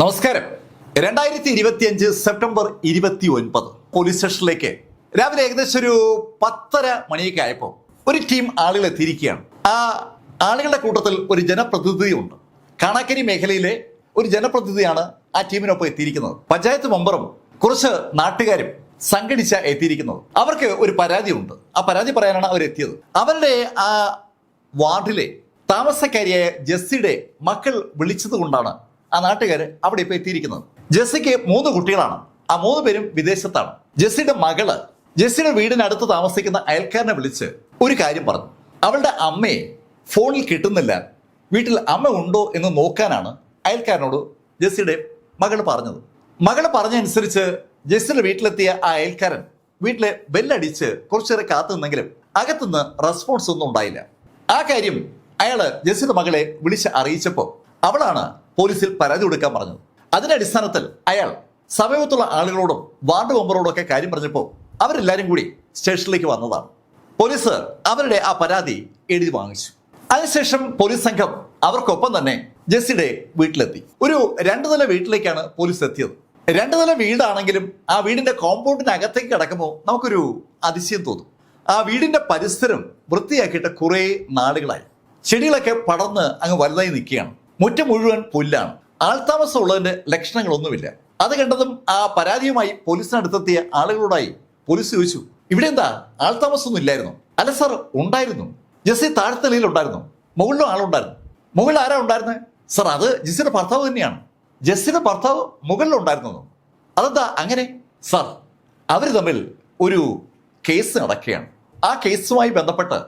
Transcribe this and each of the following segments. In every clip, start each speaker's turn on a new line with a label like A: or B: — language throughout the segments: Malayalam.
A: നമസ്കാരം. രണ്ടായിരത്തി ഇരുപത്തിയഞ്ച് സെപ്റ്റംബർ ഇരുപത്തി ഒൻപത് പോലീസ് സ്റ്റേഷനിലേക്ക് രാവിലെ ഏകദേശം ഒരു പത്തര മണിയൊക്കെ ആയപ്പോൾ ഒരു ടീം ആളുകൾ എത്തിയിരിക്കുകയാണ്. ആ ആളുകളുടെ കൂട്ടത്തിൽ ഒരു ജനപ്രതിനിധിയുണ്ട് കാണാക്കരി മേഖലയിലെ ഒരു ജനപ്രതിനിധിയാണ് ആ ടീമിനൊപ്പം എത്തിയിരിക്കുന്നത്. പഞ്ചായത്ത് മെമ്പറും കുറച്ച് നാട്ടുകാരും സംഘടിച്ച എത്തിയിരിക്കുന്നത്. അവർക്ക് ഒരു പരാതിയുണ്ട്. ആ പരാതി പറയാനാണ് അവർ എത്തിയത് അവരുടെ ആ വാർഡിലെ താമസക്കാരിയായ ജെസ്സിയുടെ മക്കൾ വിളിച്ചത് കൊണ്ടാണ് ആ നാട്ടുകാർ അവിടെ ഇപ്പൊ എത്തിയിരിക്കുന്നത്. ജെസ്സിക്ക് മൂന്ന് കുട്ടികളാണ്. ആ മൂന്ന് പേരും വിദേശത്താണ്. ജെസ്സിയുടെ മകൾ ജെസ്സിയുടെ വീടിനടുത്ത് താമസിക്കുന്ന അയൽക്കാരനെ വിളിച്ച് ഒരു കാര്യം പറഞ്ഞു. അവളുടെ അമ്മയെ ഫോണിൽ കിട്ടുന്നില്ല. വീട്ടിൽ അമ്മ ഉണ്ടോ എന്ന് നോക്കാനാണ് അയൽക്കാരനോട് ജെസ്സിയുടെ മകൾ പറഞ്ഞത്. മകൾ പറഞ്ഞനുസരിച്ച് ജെസ്സിയുടെ വീട്ടിലെത്തിയ ആ അയൽക്കാരൻ വീട്ടിലെ ബെല്ലടിച്ച് കുറച്ചേറെ കാത്തു നിന്നെങ്കിലും അകത്തുനിന്ന് റെസ്പോൺസ് ഒന്നും ഉണ്ടായില്ല. ആ കാര്യം അയാൾ ജെസ്സിയുടെ മകളെ വിളിച്ച് അറിയിച്ചപ്പോൾ അവളാണ് പോലീസിൽ പരാതി കൊടുക്കാൻ പറഞ്ഞു. അതിന്റെ അടിസ്ഥാനത്തിൽ അയാൾ സമീപത്തുള്ള ആളുകളോടും വാർഡ് മെമ്പറോടും ഒക്കെ കാര്യം പറഞ്ഞപ്പോൾ അവരെല്ലാരും കൂടി സ്റ്റേഷനിലേക്ക് വന്നതാണ്. പോലീസ് അവരുടെ ആ പരാതി എഴുതി വാങ്ങിച്ചു. അതിനുശേഷം പോലീസ് സംഘം അവർക്കൊപ്പം തന്നെ ജെസ്സിയുടെ വീട്ടിലെത്തി. ഒരു രണ്ടു നില വീട്ടിലേക്കാണ് പോലീസ് എത്തിയത്. രണ്ടു നില വീടാണെങ്കിലും ആ വീടിന്റെ കോമ്പൗണ്ടിനകത്തേക്ക് കിടക്കുമ്പോൾ നമുക്കൊരു അതിശയം തോന്നും. ആ വീടിന്റെ പരിസരം വൃത്തിയാക്കിയിട്ട് കുറേ നാളുകളായി. ചെടികളൊക്കെ പടർന്ന് അങ്ങ് വലുതായി നിൽക്കുകയാണ്. മുറ്റം മുഴുവൻ പുല്ലാണ്. ആൾതാമസം ഉള്ളതിന്റെ ലക്ഷണങ്ങളൊന്നുമില്ല. അത് കണ്ടതും ആ പരാതിയുമായി പോലീസിനടുത്തെത്തിയ ആളുകളോടായി പോലീസ് ചോദിച്ചു ഇവിടെ എന്താ? ആൾതാമസമൊന്നും ഇല്ലായിരുന്നു. അല്ല സർ ഉണ്ടായിരുന്നു. ജെസ്സി താഴ്ത്തലയിൽ ഉണ്ടായിരുന്നു. മുകളിലും ആളുണ്ടായിരുന്നു. മുകളിൽ ആരാ ഉണ്ടായിരുന്നത് സാർ അത് ജെസ്സിയുടെ ഭർത്താവ് തന്നെയാണ്. ജെസ്സിയുടെ ഭർത്താവ് മുകളിലുണ്ടായിരുന്നു അതെന്താ അങ്ങനെ? സർ അവർ തമ്മിൽ ഒരു കേസ് നടക്കുകയാണ്. ആ കേസുമായി ബന്ധപ്പെട്ട്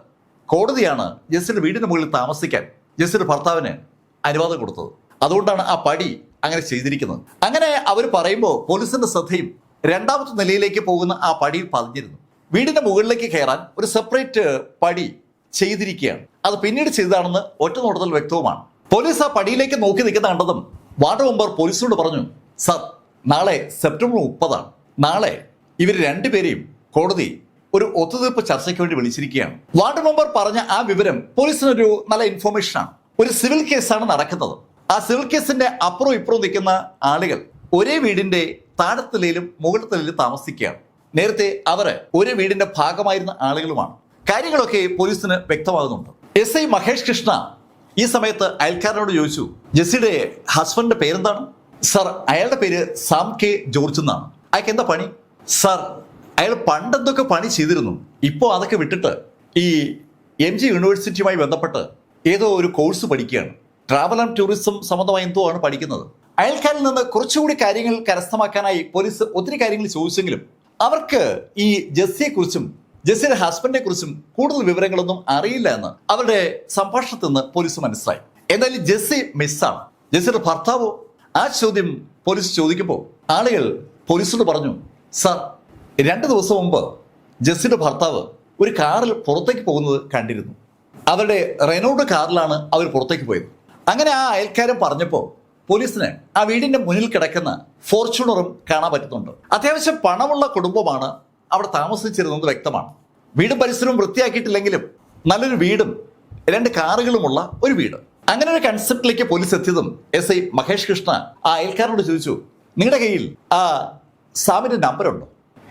A: കോടതിയാണ് ജസ്സിന്റെ വീടിന് മുകളിൽ താമസിക്കാൻ ജെസ്സിയുടെ ഭർത്താവിന് അനുവാദം കൊടുത്തത്. അതുകൊണ്ടാണ് ആ പടി അങ്ങനെ ചെയ്തിരിക്കുന്നത്. അങ്ങനെ അവർ പറയുമ്പോൾ പോലീസിന്റെ ശ്രദ്ധയും രണ്ടാമത്തെ നിലയിലേക്ക് പോകുന്ന ആ പടിയിൽ പതിഞ്ഞിരുന്നു. വീടിന്റെ മുകളിലേക്ക് കയറാൻ ഒരു സെപ്പറേറ്റ് പടി ചെയ്തിരിക്കുകയാണ്. അത് പിന്നീട് ചെയ്തതാണെന്ന് ഒറ്റ നോട്ടത്തിൽ വ്യക്തവുമാണ്. പോലീസ് ആ പടിയിലേക്ക് നോക്കി നിൽക്കുന്ന കണ്ടതും വാർഡ് മെമ്പർ പോലീസിനോട് പറഞ്ഞു സർ നാളെ സെപ്റ്റംബർ മുപ്പതാണ്. നാളെ ഇവർ രണ്ടുപേരെയും കോടതി ഒരു ഒത്തുതീർപ്പ് ചർച്ചയ്ക്ക് വേണ്ടി വിളിച്ചിരിക്കുകയാണ്. വാർഡ് മെമ്പർ പറഞ്ഞ ആ വിവരം പോലീസിനൊരു നല്ല ഇൻഫർമേഷൻ ആണ്. ഒരു സിവിൽ കേസാണ് നടക്കുന്നത്. ആ സിവിൽ കേസിന്റെ അപ്പുറവും ഇപ്പുറവും നിൽക്കുന്ന ആളുകൾ ഒരേ വീടിന്റെ താഴത്തിലയിലും മുകളിലും താമസിക്കുകയാണ്. നേരത്തെ അവർ ഒരു വീടിന്റെ ഭാഗമായിരുന്ന ആളുകളുമാണ്. കാര്യങ്ങളൊക്കെ പോലീസിന് വ്യക്തമാകുന്നുണ്ട്. എസ് ഐ മഹേഷ് കൃഷ്ണ ഈ സമയത്ത് അയൽക്കാരനോട് ചോദിച്ചു ജെസ്സിയുടെ ഹസ്ബൻഡിന്റെ പേരെന്താണ്? സർ അയാളുടെ പേര് സാം കെ ജോർജ് എന്നാണ്. അയാൾക്ക് എന്താ പണി? സർ അയാൾ പണ്ടെന്തൊക്കെ പണി ചെയ്തിരുന്നു ഇപ്പോൾ അതൊക്കെ വിട്ടിട്ട് ഈ എം ജി യൂണിവേഴ്സിറ്റിയുമായി ബന്ധപ്പെട്ട് ഏതോ ഒരു കോഴ്സ് പഠിക്കുകയാണ്. ട്രാവൽ ആൻഡ് ടൂറിസം സംബന്ധമായ എന്തോ ആണ് പഠിക്കുന്നത്. അയൽക്കാരിൽ നിന്ന് കുറച്ചുകൂടി കാര്യങ്ങൾ കരസ്ഥമാക്കാനായി പോലീസ് ഒത്തിരി കാര്യങ്ങൾ ചോദിച്ചെങ്കിലും അവർക്ക് ഈ ജസ്സിയെ കുറിച്ചും ജെസ്സിയുടെ ഹസ്ബൻഡിനെ കുറിച്ചും കൂടുതൽ വിവരങ്ങളൊന്നും അറിയില്ല എന്ന് അവരുടെ സംഭാഷണത്തിൽ നിന്ന് പോലീസ് മനസ്സിലായി. എന്തായാലും ജസ്സി മിസ്സാണ് ജസ്സിയുടെ ഭർത്താവോ ആ ചോദ്യം പോലീസ് ചോദിക്കുമ്പോൾ ആളുകൾ പോലീസിനോട് പറഞ്ഞു സർ രണ്ട് ദിവസം മുമ്പ് ജെസ്സിയുടെ ഭർത്താവ് ഒരു കാറിൽ പുറത്തേക്ക് പോകുന്നത് കണ്ടിരുന്നു. അവരുടെ റെനോൾഡ് കാറിലാണ് അവർ പുറത്തേക്ക് പോയത്. അങ്ങനെ ആ അയൽക്കാരൻ പറഞ്ഞപ്പോൾ പോലീസിന് ആ വീടിന്റെ മുന്നിൽ കിടക്കുന്ന ഫോർച്യൂണറും കാണാൻ പറ്റുന്നുണ്ട്. അത്യാവശ്യം പണമുള്ള കുടുംബമാണ് അവിടെ താമസിച്ചിരുന്നത് വ്യക്തമാണ്. വീടും പരിസരവും വൃത്തിയാക്കിയിട്ടില്ലെങ്കിലും നല്ലൊരു വീടും രണ്ട് കാറുകളുമുള്ള ഒരു വീട്. അങ്ങനെ ഒരു കൺസെപ്റ്റിലേക്ക് പോലീസ് എത്തിയതും എസ് ഐ മഹേഷ് കൃഷ്ണ ആ അയൽക്കാരനോട് ചോദിച്ചു നിങ്ങളുടെ കയ്യിൽ ആ സാമിന്റെ നമ്പർ ഉണ്ടോ?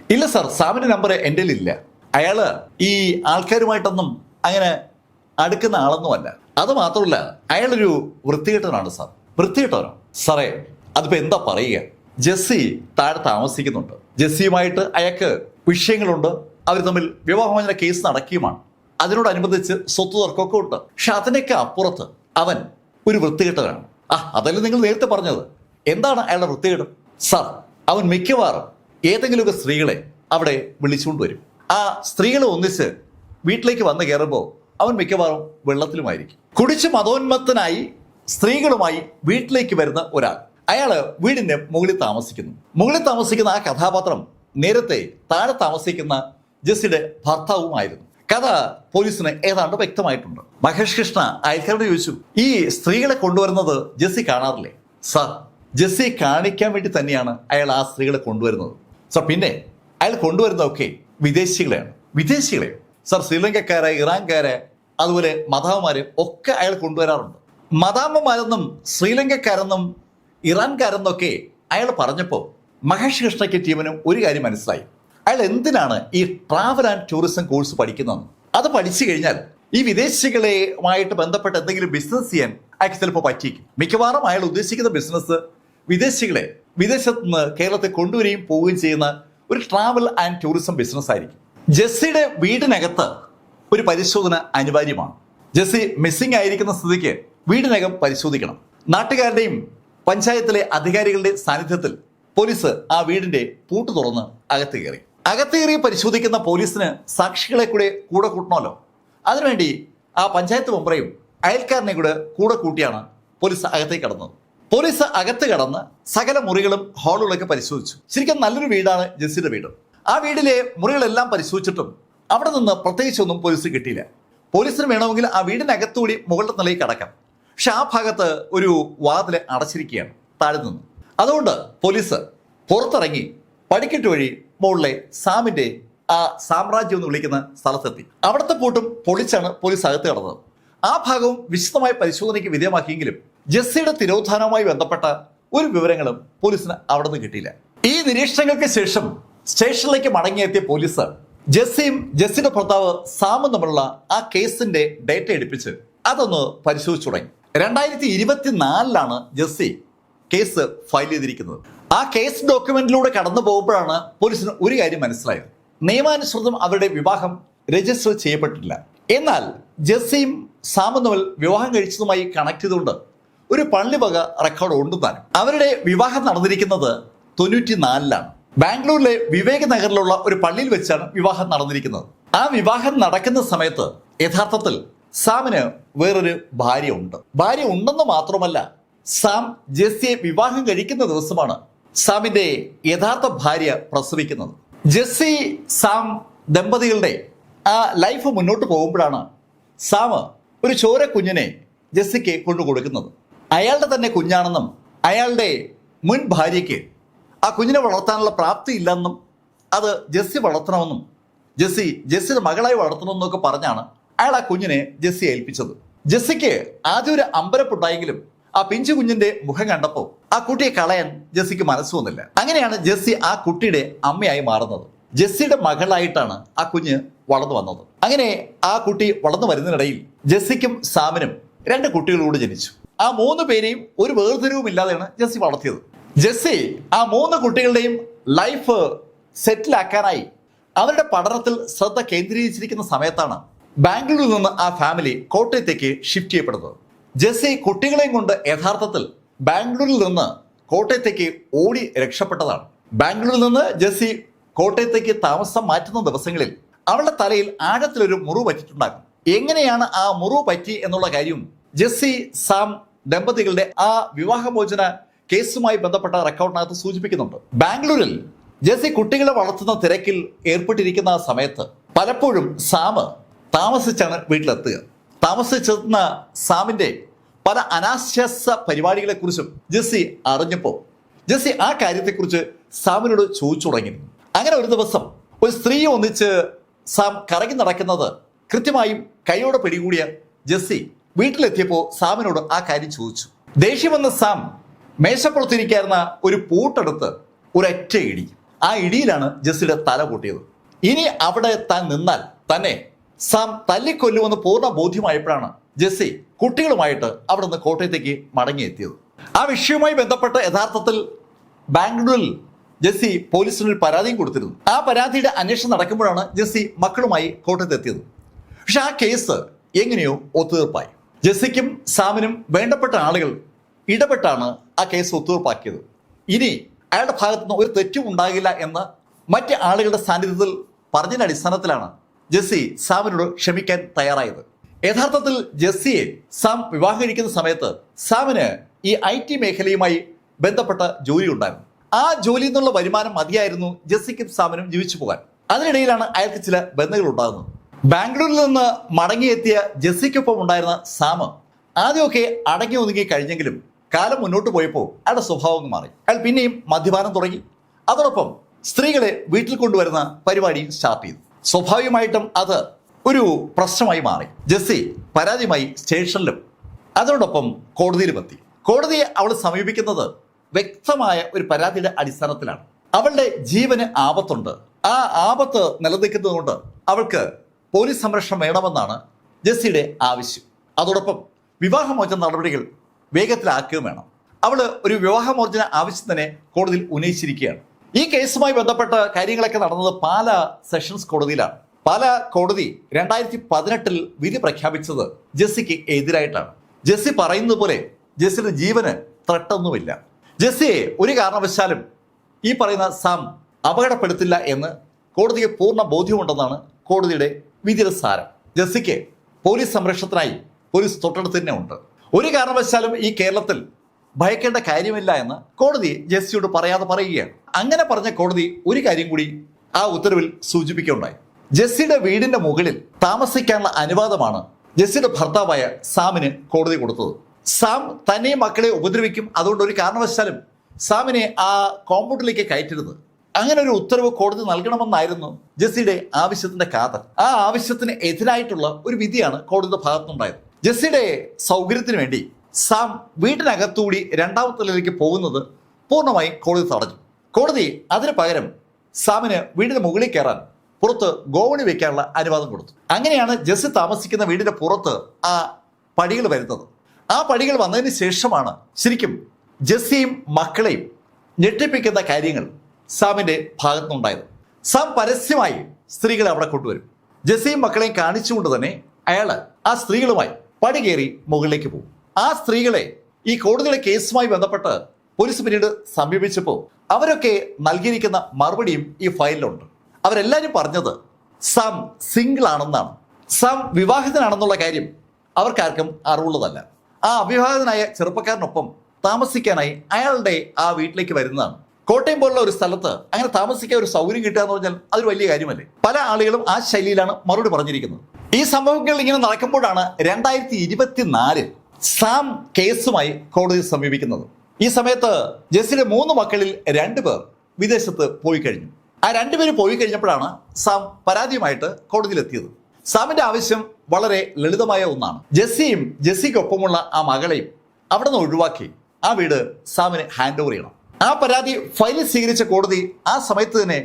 A: ഇല്ല സാർ സാമിന്റെ നമ്പർ എന്റെ ഇല്ല. അയാൾ ഈ ആൾക്കാരുമായിട്ടൊന്നും അങ്ങനെ അടുക്കുന്ന ആളൊന്നുമല്ല. അത് മാത്രമല്ല അയാളൊരു വൃത്തികെട്ടനാണ് സാർ. വൃത്തികെട്ടവനോ? സാറേ അതിപ്പോ എന്താ പറയുക? ജെസ്സി താഴെ താമസിക്കുന്നുണ്ട്. ജെസ്സിയുമായിട്ട് അയാൾക്ക് വിഷയങ്ങളുണ്ട്. അവർ തമ്മിൽ വിവാഹമോചന കേസ് നടക്കുകയുമാണ്. അതിനോടനുബന്ധിച്ച് സ്വത്ത് തർക്കമൊക്കെ ഉണ്ട്. പക്ഷെ അതിനൊക്കെ അപ്പുറത്ത് അവൻ ഒരു വൃത്തികെട്ടവനാണ്. ആ അതല്ലേ നിങ്ങൾ നേരത്തെ പറഞ്ഞത്. എന്താണ് അയാളുടെ വൃത്തികേട്? സാർ അവൻ മിക്കവാറും ഏതെങ്കിലുമൊക്കെ സ്ത്രീകളെ അവിടെ വിളിച്ചുകൊണ്ടുവരും ആ സ്ത്രീകളെ ഒന്നിച്ച് വീട്ടിലേക്ക് വന്ന് കയറുമ്പോൾ അവൻ മിക്കവാറും വെള്ളത്തിലുമായിരിക്കും. കുടിച്ച് മതോന്മത്തനായി സ്ത്രീകളുമായി വീട്ടിലേക്ക് വരുന്ന ഒരാൾ. അയാൾ വീടിന്റെ മുകളിൽ താമസിക്കുന്നു. മുകളിൽ താമസിക്കുന്ന ആ കഥാപാത്രം നേരത്തെ താഴെ താമസിക്കുന്ന ജെസ്സിയുടെ ഭർത്താവുമായിരുന്നു. കഥ പോലീസിന് ഏതാണ്ട് വ്യക്തമായിട്ടുണ്ട്. മഹേഷ് കൃഷ്ണ അയൽക്കാരോട് ചോദിച്ചു ഈ സ്ത്രീകളെ കൊണ്ടുവരുന്നത് ജെസ്സി കാണാറില്ലേ? സർ ജെസ്സി കാണിക്കാൻ വേണ്ടി തന്നെയാണ് അയാൾ ആ സ്ത്രീകളെ കൊണ്ടുവരുന്നത്. സർ പിന്നെ അയാൾ കൊണ്ടുവരുന്നതൊക്കെ വിദേശികളെയാണ്. വിദേശികളെ സർ ശ്രീലങ്കക്കാരെ ഇറാൻകാരെ അതുപോലെ മതാമ്മമാരെയും ഒക്കെ അയാൾ കൊണ്ടുവരാറുണ്ട്. മതാമ്മമാരെന്നും ശ്രീലങ്കക്കാരെന്നും ഇറാൻകാരെന്നൊക്കെ അയാൾ പറഞ്ഞപ്പോൾ മഹേഷ് കൃഷ്ണയ്ക്ക് ടീമിനും ഒരു കാര്യം മനസ്സിലായി. അയാൾ എന്തിനാണ് ഈ ട്രാവൽ ആൻഡ് ടൂറിസം കോഴ്സ് പഠിക്കുന്നതെന്ന് അത് പഠിച്ചു കഴിഞ്ഞാൽ ഈ വിദേശികളുമായിട്ട് ബന്ധപ്പെട്ട് എന്തെങ്കിലും ബിസിനസ് ചെയ്യാൻ അയാൾക്ക് ചിലപ്പോൾ പറ്റിയിരിക്കും. മിക്കവാറും അയാൾ ഉദ്ദേശിക്കുന്ന ബിസിനസ് വിദേശികളെ വിദേശത്ത് നിന്ന് കേരളത്തിൽ കൊണ്ടുവരികയും പോവുകയും ചെയ്യുന്ന ഒരു ട്രാവൽ ആൻഡ് ടൂറിസം ബിസിനസ് ആയിരിക്കും. ജെസ്സിയുടെ വീടിനകത്ത് ഒരു പരിശോധന അനിവാര്യമാണ്. ജെസ്സി മിസ്സിംഗ് ആയിരിക്കുന്ന സ്ഥിതിക്ക് വീടിനകം പരിശോധിക്കണം. നാട്ടുകാരുടെയും പഞ്ചായത്തിലെ അധികാരികളുടെ സാന്നിധ്യത്തിൽ പോലീസ് ആ വീടിന്റെ പൂട്ട് തുറന്ന് അകത്ത് കയറി. അകത്ത് കയറി പരിശോധിക്കുന്ന പോലീസിന് സാക്ഷികളെ കൂടെ കൂടെ കൂട്ടണമല്ലോ. അതിനുവേണ്ടി ആ പഞ്ചായത്ത് മെമ്പറെയും അയൽക്കാരനെ കൂടെ കൂടെ കൂട്ടിയാണ് പോലീസ് അകത്തേക്ക് കടന്നത്. പോലീസ് അകത്ത് കടന്ന് സകല മുറികളും ഹാളുകളൊക്കെ പരിശോധിച്ചു. ശരിക്കും നല്ലൊരു വീടാണ് ജെസ്സിയുടെ വീട്. ആ വീടിലെ മുറികളെല്ലാം പരിശോധിച്ചിട്ടും അവിടെ നിന്ന് പ്രത്യേകിച്ചൊന്നും പോലീസ് കിട്ടിയില്ല. പോലീസിന് വേണമെങ്കിൽ ആ വീടിനകത്തുകൂടി മുകളുടെ നിലയിൽ കടക്കാം. പക്ഷെ ആ ഭാഗത്ത് ഒരു വാതിൽ അടച്ചിരിക്കുകയാണ് താഴെ നിന്ന്. അതുകൊണ്ട് പോലീസ് പുറത്തിറങ്ങി പടിക്കെട്ട് വഴി മുകളിലെ സാമിന്റെ ആ സാമ്രാജ്യം എന്ന് വിളിക്കുന്ന സ്ഥലത്തെത്തി. അവിടുത്തെ പൂട്ടും പൊളിച്ചാണ് പോലീസ് അകത്ത് കടന്നത്. ആ ഭാഗവും വിശദമായ പരിശോധനയ്ക്ക് വിധേയമാക്കിയെങ്കിലും ജെസ്സിയുടെ തിരോധാനവുമായി ബന്ധപ്പെട്ട ഒരു വിവരങ്ങളും പോലീസിന് അവിടെ നിന്ന് കിട്ടിയില്ല. ഈ നിരീക്ഷണങ്ങൾക്ക് ശേഷം സ്റ്റേഷനിലേക്ക് മടങ്ങിയെത്തിയ പോലീസ് ജെസ്സിയും ജസ്സിന്റെ ഭർത്താവ് സാമും തമ്മിലുള്ള ആ കേസിന്റെ ഡേറ്റ എടുപ്പിച്ച് അതൊന്ന് പരിശോധിച്ചു തുടങ്ങി. രണ്ടായിരത്തി ഇരുപത്തിനാലിലാണ് ജെസ്സി കേസ് ഫയൽ ചെയ്തിരിക്കുന്നത്. ആ കേസ് ഡോക്യുമെന്റിലൂടെ കടന്നു പോകുമ്പോഴാണ് പോലീസിന് ഒരു കാര്യം മനസ്സിലായത്. നിയമാനുസൃതം അവരുടെ വിവാഹം രജിസ്റ്റർ ചെയ്യപ്പെട്ടിട്ടില്ല. എന്നാൽ ജെസ്സിയും സാമും തമ്മിൽ വിവാഹം കഴിച്ചതുമായി കണക്ട് ചെയ്തുകൊണ്ട് ഒരു പള്ളി വക റെക്കോർഡ് ഉണ്ട് അവരുടെ വിവാഹം നടന്നിരിക്കുന്നത് തൊണ്ണൂറ്റി നാലിലാണ് ബാംഗ്ലൂരിലെ വിവേക നഗറിലുള്ള ഒരു പള്ളിയിൽ വെച്ചാണ് വിവാഹം നടന്നിരിക്കുന്നത്. ആ വിവാഹം നടക്കുന്ന സമയത്ത് യഥാർത്ഥത്തിൽ സാമിന് വേറൊരു ഭാര്യ ഉണ്ട് ഭാര്യ ഉണ്ടെന്ന് മാത്രമല്ല സാം ജെസ്സിയെ വിവാഹം കഴിക്കുന്ന ദിവസമാണ് സാമിന്റെ യഥാർത്ഥ ഭാര്യ പ്രസവിക്കുന്നത്. ജെസ്സി സാം ദമ്പതികളുടെ ആ ലൈഫ് മുന്നോട്ട് പോകുമ്പോഴാണ് സാം ഒരു ചോര കുഞ്ഞിനെ ജെസ്സിക്ക് കൊണ്ടു കൊടുക്കുന്നത് അയാളുടെ തന്നെ കുഞ്ഞാണെന്നും അയാളുടെ മുൻ ഭാര്യയ്ക്ക് ആ കുഞ്ഞിനെ വളർത്താനുള്ള പ്രാപ്തി ഇല്ലെന്നും അത് ജെസ്സി വളർത്തണമെന്നും ജെസ്സി ജെസ്സിയുടെ മകളായി വളർത്തണമെന്നും വളർത്തണമെന്നൊക്കെ പറഞ്ഞാണ് അയാൾ ആ കുഞ്ഞിനെ ജെസ്സി ഏൽപ്പിച്ചത്. ജെസ്സിക്ക് ആദ്യം ഒരു അമ്പരപ്പുണ്ടായെങ്കിലും ആ പിഞ്ചു കുഞ്ഞിന്റെ മുഖം കണ്ടപ്പോൾ ആ കുട്ടിയെ കളയാൻ ജെസ്സിക്ക് മനസ്സ് വന്നില്ല. അങ്ങനെയാണ് ജെസ്സി ആ കുട്ടിയുടെ അമ്മയായി മാറുന്നത്. ജെസ്സിയുടെ മകളായിട്ടാണ് ആ കുഞ്ഞ് വളർന്നു വന്നത്. അങ്ങനെ ആ കുട്ടി വളർന്നു വരുന്നതിനിടയിൽ ജെസ്സിക്കും സാമിനും രണ്ട് കുട്ടികളോട് ജനിച്ചു. ആ മൂന്ന് പേരെയും ഒരു വേർതിരിവും ഇല്ലാതെയാണ് ജെസ്സി വളർത്തിയത്. ജെസ്സി ആ മൂന്ന് കുട്ടികളുടെയും ലൈഫ് സെറ്റിലാക്കാനായി അവരുടെ പഠനത്തിൽ ശ്രദ്ധ കേന്ദ്രീകരിച്ചിരിക്കുന്ന സമയത്താണ് ബാംഗ്ലൂരിൽ നിന്ന് ആ ഫാമിലി കോട്ടയത്തേക്ക് ഷിഫ്റ്റ് ചെയ്യപ്പെടുന്നത്. ജെസ്സി കുട്ടികളെയും കൊണ്ട് യഥാർത്ഥത്തിൽ ബാംഗ്ലൂരിൽ നിന്ന് കോട്ടയത്തേക്ക് ഓടി രക്ഷപ്പെട്ടതാണ്. ബാംഗ്ലൂരിൽ നിന്ന് ജെസ്സി കോട്ടയത്തേക്ക് താമസം മാറ്റുന്ന ദിവസങ്ങളിൽ അവളുടെ തലയിൽ ആഴത്തിലൊരു മുറിവ് പറ്റിയിട്ടുണ്ടാകും. എങ്ങനെയാണ് ആ മുറിവ് പറ്റി എന്നുള്ള കാര്യം ജെസ്സി സാം ദമ്പതികളുടെ ആ വിവാഹമോചന കേസുമായി ബന്ധപ്പെട്ട റെക്കോർഡിനകത്ത് സൂചിപ്പിക്കുന്നുണ്ട്. ബാംഗ്ലൂരിൽ ജെസ്സി കുട്ടികളെ വളർത്തുന്ന തിരക്കിൽ ഏർപ്പെട്ടിരിക്കുന്ന സമയത്ത് പലപ്പോഴും സാമ് താമസിച്ചാണ് വീട്ടിലെത്തുക. താമസിച്ചെത്തുന്ന സാമിന്റെ പല അനാശ്വാസ പരിപാടികളെ കുറിച്ചും ജെസ്സി അറിഞ്ഞപ്പോൾ ജെസ്സി ആ കാര്യത്തെക്കുറിച്ച് സാമിനോട് ചോദിച്ചു തുടങ്ങിയിരുന്നു അങ്ങനെ ഒരു ദിവസം ഒരു സ്ത്രീയെ ഒന്നിച്ച് സാം കറങ്ങി നടക്കുന്നത് കൃത്യമായും കൈയോടെ പിടികൂടിയ ജെസ്സി വീട്ടിലെത്തിയപ്പോൾ സാമിനോട് ആ കാര്യം ചോദിച്ചു. ദേഷ്യം വന്ന സാം മേശപ്പുറത്തിരിക്കായിരുന്ന ഒരു പൂട്ടെടുത്ത് ഒരൊറ്റ ഇടി. ആ ഇടിയിലാണ് ജസ്സിയുടെ തല പൊട്ടിയത്. ഇനി അവിടെ താൻ നിന്നാൽ തന്നെ സാം തല്ലിക്കൊല്ലുമെന്ന് പൂർണ ബോധ്യമായപ്പോഴാണ് ജെസ്സി കുട്ടികളുമായിട്ട് അവിടെ നിന്ന് കോട്ടയത്തേക്ക് മടങ്ങിയെത്തിയത്. ആ വിഷയവുമായി ബന്ധപ്പെട്ട് യഥാർത്ഥത്തിൽ ബാംഗ്ലൂരിൽ ജെസ്സി പോലീസിനൊരു പരാതിയും കൊടുത്തിരുന്നു. ആ പരാതിയുടെ അന്വേഷണം നടക്കുമ്പോഴാണ് ജെസ്സി മക്കളുമായി കോട്ടയത്ത് എത്തിയത് പക്ഷെ ആ കേസ് എങ്ങനെയോ ഒത്തുതീർപ്പായി. ജെസ്സിക്കും സാമിനും വേണ്ടപ്പെട്ട ആളുകൾ ഇടപെട്ടാണ് ആ കേസ് ഒത്തുതീർപ്പാക്കിയത്. ഇനി അയാളുടെ ഭാഗത്തു നിന്ന് ഒരു തെറ്റും ഉണ്ടാകില്ല എന്ന് മറ്റ് ആളുകളുടെ സാന്നിധ്യത്തിൽ പറഞ്ഞതിന്റെ അടിസ്ഥാനത്തിലാണ് ജെസ്സി സാമിനോട് ക്ഷമിക്കാൻ തയ്യാറായത്. യഥാർത്ഥത്തിൽ ജെസ്സിയെ സാം വിവാഹം കഴിക്കുന്ന സമയത്ത് സാമിന് ഈ ഐ ടി മേഖലയുമായി ബന്ധപ്പെട്ട ജോലി ഉണ്ടായിരുന്നു ആ ജോലിയിൽ നിന്നുള്ള വരുമാനം മതിയായിരുന്നു ജെസ്സിക്കും സാമിനും ജീവിച്ചു പോകാൻ. അതിനിടയിലാണ് അയാൾക്ക് ചില ബന്ധങ്ങൾ ഉണ്ടാകുന്നത്. ബാംഗ്ലൂരിൽ നിന്ന് മടങ്ങിയെത്തിയ ജെസ്സിക്കൊപ്പം ഉണ്ടായിരുന്ന സാം ആദ്യമൊക്കെ അടങ്ങി ഒതുങ്ങി കഴിഞ്ഞെങ്കിലും കാലം മുന്നോട്ട് പോയപ്പോൾ അയാളുടെ സ്വഭാവം മാറി. അയാൾ പിന്നെയും മദ്യപാനം തുടങ്ങി. അതോടൊപ്പം സ്ത്രീകളെ വീട്ടിൽ കൊണ്ടുവരുന്ന പരിപാടി സ്റ്റാർട്ട് ചെയ്തു. സ്വാഭാവികമായിട്ടും അത് ഒരു പ്രശ്നമായി മാറി. ജെസ്സി പരാതിയുമായി സ്റ്റേഷനിലും അതോടൊപ്പം കോടതിയിലും എത്തി. കോടതിയെ അവൾ സമീപിക്കുന്നത് വ്യക്തമായ ഒരു പരാതിയുടെ അടിസ്ഥാനത്തിലാണ്. അവളുടെ ജീവന് ആപത്തുണ്ട്. ആ ആപത്ത് നിലനിൽക്കുന്നതുകൊണ്ട് അവൾക്ക് പോലീസ് സംരക്ഷണം വേണമെന്നാണ് ജെസ്സിയുടെ ആവശ്യം. അതോടൊപ്പം വിവാഹമോചന നടപടികൾ വേഗത്തിലാക്കുകയും വേണം. അവൾ ഒരു വിവാഹമോചന ആവശ്യം തന്നെ കോടതിയിൽ ഉന്നയിച്ചിരിക്കുകയാണ്. ഈ കേസുമായി ബന്ധപ്പെട്ട കാര്യങ്ങളൊക്കെ നടന്നത് പാല സെഷൻസ് കോടതിയിലാണ്. പാല കോടതി രണ്ടായിരത്തി പതിനെട്ടിൽ വിധി പ്രഖ്യാപിച്ചത് ജെസ്സിക്ക് എതിരായിട്ടാണ്. ജെസ്സി പറയുന്നത് പോലെ ജെസ്സിയുടെ ജീവന് ത്രട്ടൊന്നുമില്ല. ജെസ്സിയെ ഒരു കാരണവശാലും ഈ പറയുന്ന സാം അപകടപ്പെടുത്തില്ല എന്ന് കോടതിക്ക് പൂർണ ബോധ്യമുണ്ടെന്നാണ് കോടതിയുടെ വിധിയുടെ സാരം. ജെസ്സിക്ക് പോലീസ് സംരക്ഷണത്തിനായി പോലീസ് തൊട്ടടുത്ത് തന്നെ ഉണ്ട്. ഒരു കാരണവശാലും ഈ കേരളത്തിൽ ഭയക്കേണ്ട കാര്യമില്ല എന്ന് കോടതി ജെസ്സിയോട് പറയാതെ പറയുകയാണ്. അങ്ങനെ പറഞ്ഞ കോടതി ഒരു കാര്യം കൂടി ആ ഉത്തരവിൽ സൂചിപ്പിക്കുകയുണ്ടായി. ജെസ്സിയുടെ വീടിന്റെ മുകളിൽ താമസിക്കാനുള്ള അനുവാദമാണ് ജെസ്സിയുടെ ഭർത്താവായ സാമിന് കോടതി കൊടുത്തത്. സാം തന്നെയും മക്കളെ ഉപദ്രവിക്കും. അതുകൊണ്ട് ഒരു കാരണവശാലും സാമിനെ ആ കോമ്പൗണ്ടിലേക്ക് കയറ്റരുത്. അങ്ങനെ ഒരു ഉത്തരവ് കോടതി നൽകണമെന്നായിരുന്നു ജെസ്സിയുടെ ആവശ്യത്തിന്റെ കാതൽ. ആ ആവശ്യത്തിന് എതിരായിട്ടുള്ള ഒരു വിധിയാണ് കോടതിയുടെ ഭാഗത്തുനിന്നുണ്ടായത്. ജെസ്സിയുടെ സൗകര്യത്തിന് വേണ്ടി സാം വീട്ടിനകത്തുകൂടി രണ്ടാമത്തെ നിലയിലേക്ക് പോകുന്നത് പൂർണമായും കോടതി തടഞ്ഞു. കോടതി അതിന് പകരം സാമിന് വീടിന് മുകളിൽ കയറാൻ പുറത്ത് ഗോവണി വെക്കാനുള്ള അനുവാദം കൊടുത്തു. അങ്ങനെയാണ് ജെസ്സി താമസിക്കുന്ന വീടിന്റെ പുറത്ത് ആ പടികൾ വരുന്നത്. ആ പടികൾ വന്നതിന് ശേഷമാണ് ശരിക്കും ജെസ്സിയും മക്കളെയും ഞെട്ടിപ്പിക്കുന്ന കാര്യങ്ങൾ സാമിന്റെ ഭാഗത്തുനിന്നുണ്ടായത്. സാം പരസ്യമായി സ്ത്രീകളെ അവിടെ കൊണ്ടുവരും. ജെസ്സിയും മക്കളെയും കാണിച്ചുകൊണ്ട് തന്നെ അയാൾ ആ സ്ത്രീകളുമായി പടി കയറി മുകളിലേക്ക് പോകും. ആ സ്ത്രീകളെ ഈ കോടതിയുടെ കേസുമായി ബന്ധപ്പെട്ട് പോലീസ് പിന്നീട് സമീപിച്ചപ്പോൾ അവരൊക്കെ നൽകിയിരിക്കുന്ന മറുപടിയും ഈ ഫയലിലുണ്ട്. അവരെല്ലാവരും പറഞ്ഞത് സം സിംഗിൾ ആണെന്നാണ് സാം വിവാഹിതനാണെന്നുള്ള കാര്യം അവർക്കാർക്കും അറിവുള്ളതല്ല. ആ അവിവാഹിതനായ ചെറുപ്പക്കാരനൊപ്പം താമസിക്കാനായി അയാളുടെ ആ വീട്ടിലേക്ക് വരുന്നതാണ്. കോട്ടയം പോലുള്ള ഒരു സ്ഥലത്ത് അങ്ങനെ താമസിക്കാൻ ഒരു സൗകര്യം കിട്ടുക എന്ന് പറഞ്ഞാൽ അതൊരു വലിയ കാര്യമല്ലേ? പല ആളുകളും ആ ശൈലിയിലാണ് മറുപടി പറഞ്ഞിരിക്കുന്നത്. ഈ സംഭവങ്ങൾ ഇങ്ങനെ നടക്കുമ്പോഴാണ് രണ്ടായിരത്തി ഇരുപത്തിനാലിൽ സാം കേസുമായി കോടതി സമീപിക്കുന്നത്. ഈ സമയത്ത് ജെസ്സിയുടെ മൂന്ന് മക്കളിൽ രണ്ടുപേർ വിദേശത്ത് പോയി കഴിഞ്ഞു. ആ രണ്ടുപേര് പോയി കഴിഞ്ഞപ്പോഴാണ് സാം പരാതിയുമായിട്ട് കോടതിയിലെത്തിയത്. സാമിന്റെ ആവശ്യം വളരെ ലളിതമായ ഒന്നാണ്. ജെസ്സിയും ജെസ്സിക്കൊപ്പമുള്ള ആ മകളെയും അവിടെ നിന്ന് ഒഴിവാക്കി ആ വീട് സാമിന് ഹാൻഡ് ഓവർ ചെയ്യണം. ആ പരാതി ഫയലിൽ സ്വീകരിച്ച കോടതി ആ സമയത്ത് തന്നെ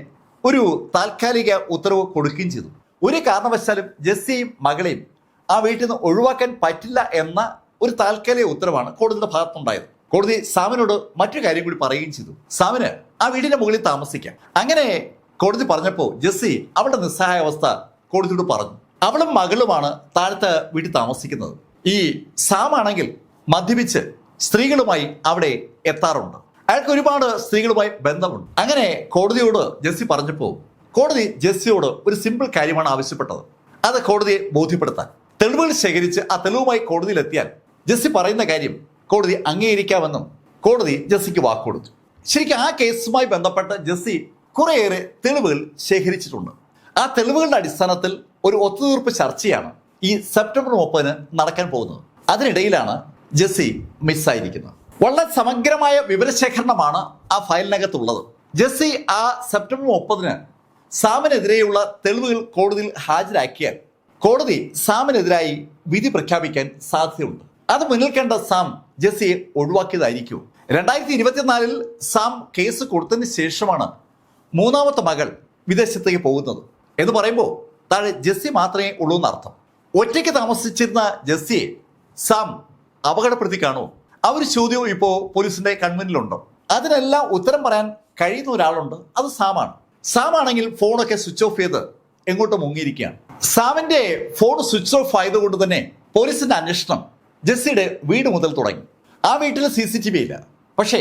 A: ഒരു താൽക്കാലിക ഉത്തരവ് കൊടുക്കുകയും ചെയ്തു. ഒരു കാരണവശാലും ജെസ്സിയും മകളെയും ആ വീട്ടിൽ നിന്ന് ഒഴിവാക്കാൻ പറ്റില്ല എന്ന ഒരു താൽക്കാലിക ഉത്തരവാണ് കോടതിയുടെ ഭാഗത്തുണ്ടായത്. കോടതി സാമിനോട് മറ്റു കാര്യം കൂടി പറയുകയും ചെയ്തു. സാമിന് ആ വീടിന്റെ മുകളിൽ താമസിക്കാം. അങ്ങനെ കോടതി പറഞ്ഞപ്പോൾ ജെസ്സി അവളുടെ നിസ്സഹായ അവസ്ഥ കോടതിയോട് പറഞ്ഞു. അവളും മകളുമാണ് താഴത്തെ വീട്ടിൽ താമസിക്കുന്നത്. ഈ സാമാണെങ്കിൽ മദ്യപിച്ച് സ്ത്രീകളുമായി അവിടെ എത്താറുണ്ട്. അയാൾക്ക് ഒരുപാട് സ്ത്രീകളുമായി ബന്ധമുണ്ട്. അങ്ങനെ കോടതിയോട് ജെസ്സി പറഞ്ഞപ്പോൾ കോടതി ജെസ്സിയോട് ഒരു സിമ്പിൾ കാര്യമാണ് ആവശ്യപ്പെട്ടത്. അത് കോടതിയെ ബോധ്യപ്പെടുത്താൻ. തെളിവുകൾ ശേഖരിച്ച് ആ തെളിവുമായി കോടതിയിലെത്തിയാൽ ജെസ്സി പറയുന്ന കാര്യം കോടതി അംഗീകരിക്കാമെന്നും കോടതി ജെസ്സിക്ക് വാക്കുകൊടുത്തു. ശരിക്കും ആ കേസുമായി ബന്ധപ്പെട്ട് ജെസ്സി കുറേയേറെ തെളിവുകൾ ശേഖരിച്ചിട്ടുണ്ട്. ആ തെളിവുകളുടെ അടിസ്ഥാനത്തിൽ ഒരു ഒത്തുതീർപ്പ് ചർച്ചയാണ് ഈ സെപ്റ്റംബർ മുപ്പതിന് നടക്കാൻ പോകുന്നത്. അതിനിടയിലാണ് ജസ്സി മിസ്സായിരിക്കുന്നത്. വളരെ സമഗ്രമായ വിവരശേഖരണമാണ് ആ ഫയലിനകത്തുള്ളത്. ജസ്സി ആ സെപ്റ്റംബർ മുപ്പതിന് സാമിനെതിരെയുള്ള തെളിവുകൾ കോടതിയിൽ ഹാജരാക്കിയാൽ കോടതി സാമിനെതിരായി വിധി പ്രഖ്യാപിക്കാൻ സാധ്യതയുണ്ട്. അത് മുന്നിൽ കണ്ട സാം ജെസ്സിയെ ഒഴിവാക്കിയതായിരിക്കും. രണ്ടായിരത്തി ഇരുപത്തിനാലിൽ സാം കേസ് കൊടുത്തതിന് ശേഷമാണ് മൂന്നാമത്തെ മകൾ വിദേശത്തേക്ക് പോകുന്നത്. എന്ന് പറയുമ്പോൾ താഴെ ജെസ്സി മാത്രമേ ഉള്ളൂ എന്നർത്ഥം. ഒറ്റയ്ക്ക് താമസിച്ചിരുന്ന ജെസ്സിയെ സാം അപകടപ്പെടുത്തി കാണുമോ? ആ ഒരു ചോദ്യവും ഇപ്പോൾ പോലീസിന്റെ കൺമുന്നിലുണ്ടോ. അതിനെല്ലാം ഉത്തരം പറയാൻ കഴിയുന്ന ഒരാളുണ്ട്. അത് സാമാണ്. സാമാണെങ്കിൽ ഫോണൊക്കെ സ്വിച്ച് ഓഫ് ചെയ്ത് എങ്ങോട്ട് മുങ്ങിയിരിക്കുകയാണ്. സാമിന്റെ ഫോൺ സ്വിച്ച് ഓഫ് ആയതുകൊണ്ട് തന്നെ പോലീസിന്റെ അന്വേഷണം ജെസ്സിയുടെ വീട് മുതൽ തുടങ്ങി. ആ വീട്ടിൽ സി സി ടി വി ഇല്ല. പക്ഷേ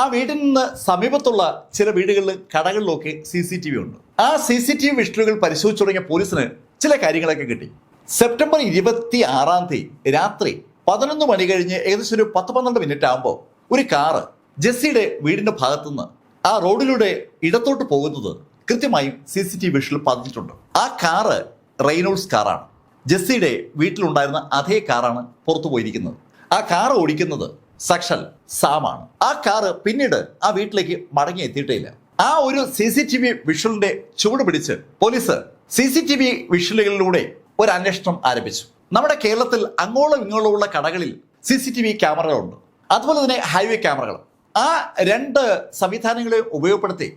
A: ആ വീട്ടിൽ നിന്ന് സമീപത്തുള്ള ചില വീടുകളിലും കടകളിലൊക്കെ സി സി ടി വി ഉണ്ട്. ആ സി സി ടി വി വിഷ്ണുകൾ പരിശോധിച്ചു തുടങ്ങിയ പോലീസിന് ചില കാര്യങ്ങളൊക്കെ കിട്ടി. സെപ്റ്റംബർ ഇരുപത്തി ആറാം തീയതി രാത്രി പതിനൊന്ന് മണി കഴിഞ്ഞ് ഏകദേശം ഒരു പത്ത് പന്ത്രണ്ട് മിനിറ്റ് ആകുമ്പോൾ ഒരു കാറ് ജെസ്സിയുടെ വീടിന്റെ ഭാഗത്തുനിന്ന് ആ റോഡിലൂടെ ഇടത്തോട്ട് പോകുന്നത് കൃത്യമായും സി സി ടി വി വിഷനിൽ പതിഞ്ഞിട്ടുണ്ട്. ആ കാറ് റെയ്നോൾസ് കാറാണ്. ജെസ്സിയുടെ വീട്ടിലുണ്ടായിരുന്ന അതേ കാറാണ് പുറത്തു പോയിരിക്കുന്നത്. ആ കാർ ഓടിക്കുന്നത് സക്ഷൽ സാമാണ്. ആ കാറ് പിന്നീട് ആ വീട്ടിലേക്ക് മടങ്ങി എത്തിയിട്ടേയില്ല. ആ ഒരു സി സി ടി വി വിഷ്വലിന്റെ ചുവട് പിടിച്ച് police C C T V വിഷ്വലുകളിലൂടെ ഒരു അന്വേഷണം ആരംഭിച്ചു. നമ്മുടെ കേരളത്തിൽ അങ്ങോളം ഇങ്ങോളമുള്ള കടകളിൽ സി സി ടി വി ക്യാമറകളുണ്ട്. അതുപോലെ തന്നെ ഹൈവേ ക്യാമറകൾ ആ രണ്ട് സംവിധാനങ്ങളെ ഉപയോഗപ്പെടുത്തി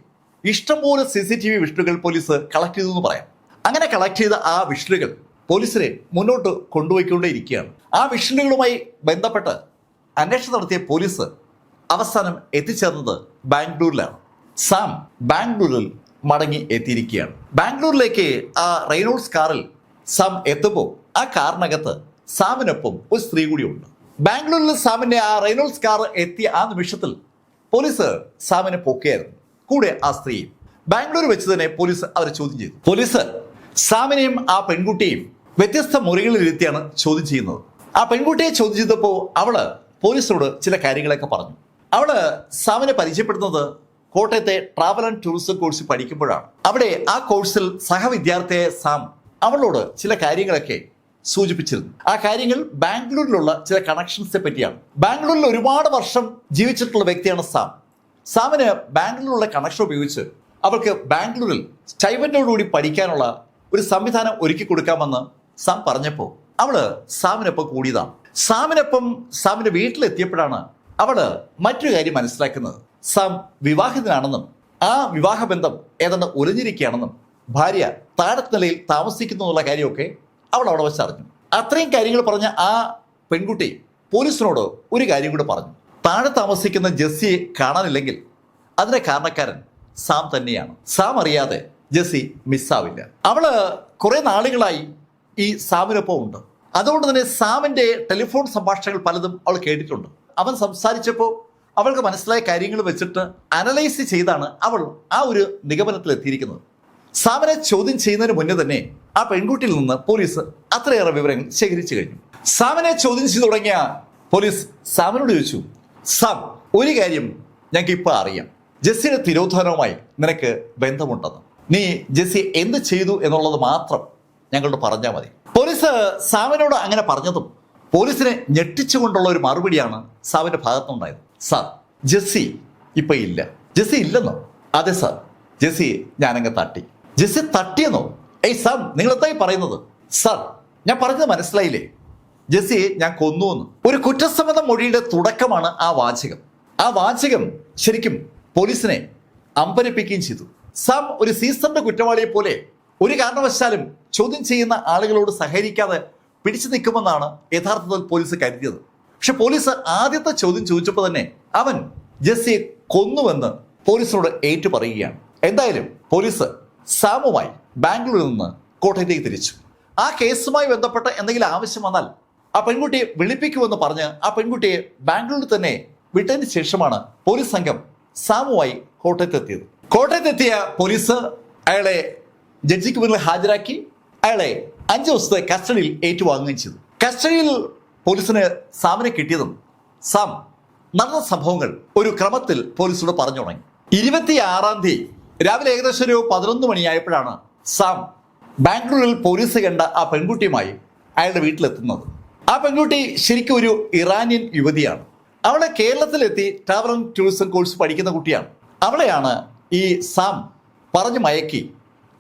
A: ഇഷ്ടംപോലെ സി സി ടി വി വിഷ്ണുകൾ പോലീസ് കളക്ട് ചെയ്തു എന്ന് പറയാം. അങ്ങനെ കളക്ട് ചെയ്ത ആ വിഷ്ണുകൾ പോലീസിനെ മുന്നോട്ട് കൊണ്ടുപോയിക്കൊണ്ടേയിരിക്കുകയാണ്. ആ വിഷ്ണുകളുമായി ബന്ധപ്പെട്ട് അന്വേഷണം നടത്തിയ പോലീസ് അവസാനം എത്തിച്ചേർന്നത് ബാംഗ്ലൂരിലാണ്. സാം ബാംഗ്ലൂരിൽ മടങ്ങി എത്തിയിരിക്കുകയാണ്. ബാംഗ്ലൂരിലേക്ക് ആ റെയിനോൾസ് കാറിൽ സാം എത്തുമ്പോൾ ആ കാറിനകത്ത് സാമിനൊപ്പം ഒരു സ്ത്രീ കൂടിയുണ്ട്. ബാംഗ്ലൂരിൽ സാമിന്റെ ആ റൈനോൾസ് കാർ എത്തിയ ആ നിമിഷത്തിൽ പോലീസ് സാമിനെ പൊക്കിയായിരുന്നു. കൂടെ ആ സ്ത്രീയും ബാംഗ്ലൂർ വെച്ച് തന്നെ പോലീസ് അവരെ ചോദ്യം ചെയ്തു. പോലീസ് സാമിനെയും ആ പെൺകുട്ടിയും വ്യത്യസ്ത മുറികളിലിരുത്തിയാണ് ചോദ്യം ചെയ്യുന്നത്. ആ പെൺകുട്ടിയെ ചോദ്യം ചെയ്തപ്പോൾ അവൾ പോലീസിനോട് ചില കാര്യങ്ങളൊക്കെ പറഞ്ഞു. അവൾ സാമിനെ പരിചയപ്പെടുന്നത് കോട്ടയത്തെ ട്രാവൽ ആൻഡ് ടൂറിസം കോഴ്സ് പഠിക്കുമ്പോഴാണ്. അവിടെ ആ കോഴ്സിൽ സഹവിദ്യാർത്ഥിയായ സാം അവളോട് ചില കാര്യങ്ങളൊക്കെ സൂചിപ്പിച്ചിരുന്നു. ആ കാര്യങ്ങൾ ബാംഗ്ലൂരിലുള്ള ചില കണക്ഷൻസിനെ പറ്റിയാണ്. ബാംഗ്ലൂരിൽ ഒരുപാട് വർഷം ജീവിച്ചിട്ടുള്ള വ്യക്തിയാണ് സാം. സാമിന് ബാംഗ്ലൂരിലുള്ള കണക്ഷൻ ഉപയോഗിച്ച് അവൾക്ക് ബാംഗ്ലൂരിൽ സ്റ്റൈവന്റോടുകൂടി പഠിക്കാനുള്ള ഒരു സംവിധാനം ഒരുക്കി കൊടുക്കാമെന്ന് സാം പറഞ്ഞപ്പോൾ അവൾ സാമിനൊപ്പം കൂടിയതാണ്. സാമിനൊപ്പം സാമിന്റെ വീട്ടിലെത്തിയപ്പോഴാണ് അവൾ മറ്റൊരു കാര്യം മനസ്സിലാക്കുന്നത്. സാം വിവാഹിതനാണെന്നും ആ വിവാഹബന്ധം ഏതാണ്ട് ഒലിഞ്ഞിരിക്കുകയാണെന്നും ഭാര്യ താഴത്തെ നിലയിൽ താമസിക്കുന്നു എന്നുള്ള കാര്യമൊക്കെ അവൾ അവിടെ വെച്ച് അറിഞ്ഞു. അത്രയും കാര്യങ്ങൾ പറഞ്ഞ ആ പെൺകുട്ടി പോലീസിനോട് ഒരു കാര്യം കൂടെ പറഞ്ഞു. താഴെ താമസിക്കുന്ന ജെസ്സിയെ കാണാനില്ലെങ്കിൽ അതിന്റെ കാരണക്കാരൻ സാം തന്നെയാണ്. സാം അറിയാതെ ജെസ്സി മിസ്സാവില്ല. അവൾ കുറെ നാളുകളായി ഈ സാമിനൊപ്പം ഉണ്ട്. അതുകൊണ്ട് തന്നെ സാമിന്റെ ടെലിഫോൺ സംഭാഷണങ്ങൾ പലതും അവൾ കേട്ടിട്ടുണ്ട്. അവൻ സംസാരിച്ചപ്പോൾ അവൾക്ക് മനസ്സിലായ കാര്യങ്ങൾ വെച്ചിട്ട് അനലൈസ് ചെയ്താണ് അവൾ ആ ഒരു നിഗമനത്തിൽ എത്തിയിരിക്കുന്നത് സാമിനെ ചോദ്യം ചെയ്യുന്നതിന് മുന്നേ തന്നെ ആ പെൺകുട്ടിയിൽ നിന്ന് പോലീസ് അത്രയേറെ വിവരങ്ങൾ ശേഖരിച്ചു കഴിഞ്ഞു. സാവനെ ചോദ്യം ചെയ്തു തുടങ്ങിയ പോലീസ് സാവനോട് ചോദിച്ചു സാം ഒരു കാര്യം ഞങ്ങൾക്ക് ഇപ്പൊ അറിയാം. ജെസ്സിയുടെ തിരോധാനവുമായി നിനക്ക് ബന്ധമുണ്ടെന്ന്. നീ ജെസ്സി എന്ത് ചെയ്തു എന്നുള്ളത് മാത്രം ഞങ്ങളോട് പറഞ്ഞാൽ മതി. പോലീസ് സാവനോട് അങ്ങനെ പറഞ്ഞതും പോലീസിനെ ഞെട്ടിച്ചുകൊണ്ടുള്ള ഒരു മറുപടിയാണ് സാമിന്റെ ഭാഗത്തുനിന്നുണ്ടായത്. സാർ ജെസ്സി ഇപ്പൊ ഇല്ല. ജെസ്സി ഇല്ലെന്നോ? അതെ സാർ. ജെസ്സി ഞാനങ്ങ് തട്ടി. ജെസ്സി തട്ടിയെന്നോ? ഏയ് സാർ നിങ്ങൾ എന്തായി പറയുന്നത്? സാർ ഞാൻ പറഞ്ഞത് മനസ്സിലായില്ലേ? ജെസ്സിയെ ഞാൻ കൊന്നുവെന്ന്. ഒരു കുറ്റസമ്മത മൊഴിയുടെ തുടക്കമാണ് ആ വാചകം. ആ വാചകം ശരിക്കും പോലീസിനെ അമ്പരപ്പിക്കുകയും ചെയ്തു. സാം ഒരു സീസണിന്റെ കുറ്റവാളിയെ പോലെ ഒരു കാരണവശാലും ചോദ്യം ചെയ്യുന്ന ആളുകളോട് സഹകരിക്കാതെ പിടിച്ചു നിൽക്കുമെന്നാണ് യഥാർത്ഥത്തിൽ പോലീസ് കരുതിയത്. പക്ഷെ പോലീസ് ആദ്യത്തെ ചോദ്യം ചോദിച്ചപ്പോൾ തന്നെ അവൻ ജെസ്സിയെ കൊന്നുവെന്ന് പോലീസിനോട് ഏറ്റു പറയുകയാണ് എന്തായാലും പോലീസ് സാമുമായി ബാംഗ്ലൂരിൽ നിന്ന് കോട്ടയത്തേക്ക് തിരിച്ചു. ആ കേസുമായി ബന്ധപ്പെട്ട എന്തെങ്കിലും ആവശ്യം വന്നാൽ ആ പെൺകുട്ടിയെ വിളിപ്പിക്കുമെന്ന് പറഞ്ഞ് ആ പെൺകുട്ടിയെ ബാംഗ്ലൂരിൽ തന്നെ വിട്ടതിന് ശേഷമാണ് പോലീസ് സംഘം സാമുമായി കോട്ടയത്തെത്തിയത്. കോട്ടയത്തെത്തിയ പോലീസ് അയാളെ ജഡ്ജിക്ക് മുന്നിൽ ഹാജരാക്കി അയാളെ അഞ്ചു ദിവസത്തെ കസ്റ്റഡിയിൽ ഏറ്റുവാങ്ങുകയും ചെയ്തു. കസ്റ്റഡിയിൽ പോലീസിന് സാമിനെ കിട്ടിയതും സാം നടന്ന സംഭവങ്ങൾ ഒരു ക്രമത്തിൽ പോലീസോട് പറഞ്ഞു തുടങ്ങി. ഇരുപത്തിയാറാം തീയതി രാവിലെ ഏകദേശം ഒരു പതിനൊന്ന് മണിയായപ്പോഴാണ് സാം ബാംഗ്ലൂരിൽ പോലീസ് കണ്ട ആ പെൺകുട്ടിയുമായി അയാളുടെ വീട്ടിലെത്തുന്നത്. ആ പെൺകുട്ടി ശരിക്കും ഒരു ഇറാനിയൻ യുവതിയാണ്. അവളെ കേരളത്തിലെത്തി ട്രാവൽ ആൻഡ് ടൂറിസം കോഴ്സ് പഠിക്കുന്ന കുട്ടിയാണ്. അവളെയാണ് ഈ സാം പറഞ്ഞു മയക്കി